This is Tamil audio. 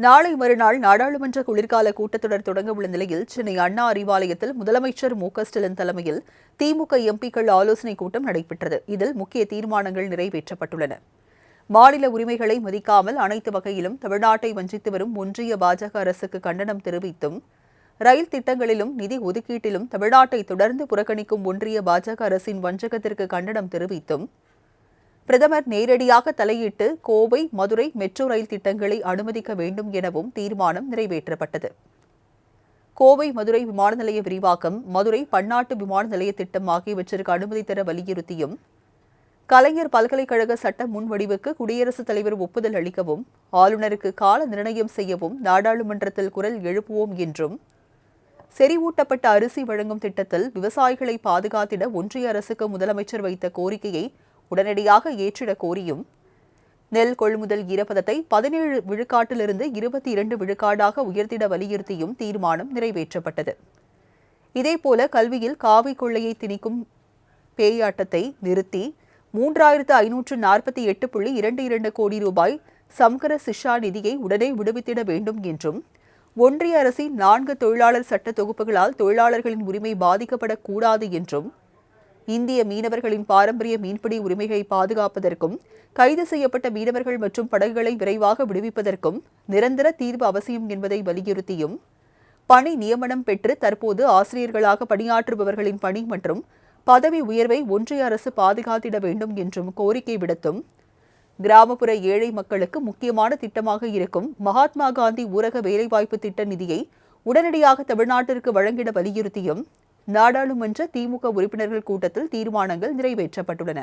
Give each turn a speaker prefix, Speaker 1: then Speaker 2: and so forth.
Speaker 1: நாளை மறுநாள் நாடாளுமன்ற குளிர்கால கூட்டத்தொடர் தொடங்க உள்ள நிலையில் சென்னை அண்ணா அறிவாலயத்தில் முதலமைச்சர் மு க ஸ்டாலின் தலைமையில் திமுக எம்பிக்கள் ஆலோசனைக் கூட்டம் நடைபெற்றது. இதில் முக்கிய தீர்மானங்கள் நிறைவேற்றப்பட்டுள்ளன. மாநில உரிமைகளை மதிக்காமல் அனைத்து வகையிலும் தமிழ்நாட்டை வஞ்சித்து வரும் ஒன்றிய பாஜக அரசுக்கு கண்டனம் தெரிவித்தும் ரயில் திட்டங்களிலும் நிதி ஒதுக்கீட்டிலும் தமிழ்நாட்டை தொடர்ந்து புறக்கணிக்கும் ஒன்றிய பாஜக அரசின் வஞ்சகத்திற்கு கண்டனம் தெரிவித்தும் பிரதமர் நேரடியாக தலையிட்டு கோவை மதுரை மெட்ரோ ரயில் திட்டங்களை அனுமதிக்க வேண்டும் எனவும் தீர்மானம் நிறைவேற்றப்பட்டது. கோவை மதுரை விமான நிலைய விரிவாக்கம் மதுரை பன்னாட்டு விமான நிலைய திட்டம் ஆகியவற்றிற்கு அனுமதி தர வலியுறுத்தியும் கலைஞர் பல்கலைக்கழக சட்ட முன்வடிவுக்கு குடியரசுத் தலைவர் ஒப்புதல் அளிக்கவும் ஆளுநருக்கு கால நிர்ணயம் செய்யவும் நாடாளுமன்றத்தில் குரல் எழுப்புவோம் என்றும் செறிவூட்டப்பட்ட அரிசி வழங்கும் திட்டத்தில் விவசாயிகளை பாதுகாத்திட ஒன்றிய அரசுக்கு முதலமைச்சர் வைத்த கோரிக்கையை உடனடியாக ஏற்றிடக் கோரியும். நெல் கொள்முதல் ஈரப்பதத்தை பதினேழு விழுக்காட்டிலிருந்து இருபத்தி இரண்டு விழுக்காடாக உயர்த்திட வலியுறுத்தியும் தீர்மானம் நிறைவேற்றப்பட்டது. இதேபோல கல்வியில் காவி கொள்ளையை திணிக்கும் பேயாட்டத்தை நிறுத்தி மூன்றாயிரத்து ஐநூற்று நாற்பத்தி எட்டு புள்ளி இரண்டு இரண்டு கோடி ரூபாய் சம்கர சிஷா நிதியை உடனே விடுவித்திட வேண்டும் என்றும் ஒன்றிய அரசின் நான்கு தொழிலாளர் சட்ட தொகுப்புகளால் தொழிலாளர்களின் உரிமை பாதிக்கப்படக்கூடாது என்றும் இந்திய மீனவர்களின் பாரம்பரிய மீன்பிடி உரிமையை பாதுகாப்பதற்கும் கைது செய்யப்பட்ட மீனவர்கள் மற்றும் படகுகளை விரைவாக விடுவிப்பதற்கும் நிரந்தர தீர்வு அவசியம் என்பதை வலியுறுத்தியும் பணி நியமனம் பெற்று தற்போது ஆசிரியர்களாக பணியாற்றுபவர்களின் பணி மற்றும் பதவி உயர்வை ஒன்றிய அரசு பாதுகாத்திட வேண்டும் என்றும் கோரிக்கை விடுத்தும் கிராமப்புற ஏழை மக்களுக்கு முக்கியமான திட்டமாக இருக்கும் மகாத்மா காந்தி ஊரக வேலைவாய்ப்பு திட்ட நிதியை உடனடியாக தமிழ்நாட்டிற்கு வழங்கிட வலியுறுத்தியும் நாடாளுமன்ற திமுக உறுப்பினர்கள் கூட்டத்தில் தீர்மானங்கள் நிறைவேற்றப்பட்டுள்ளன.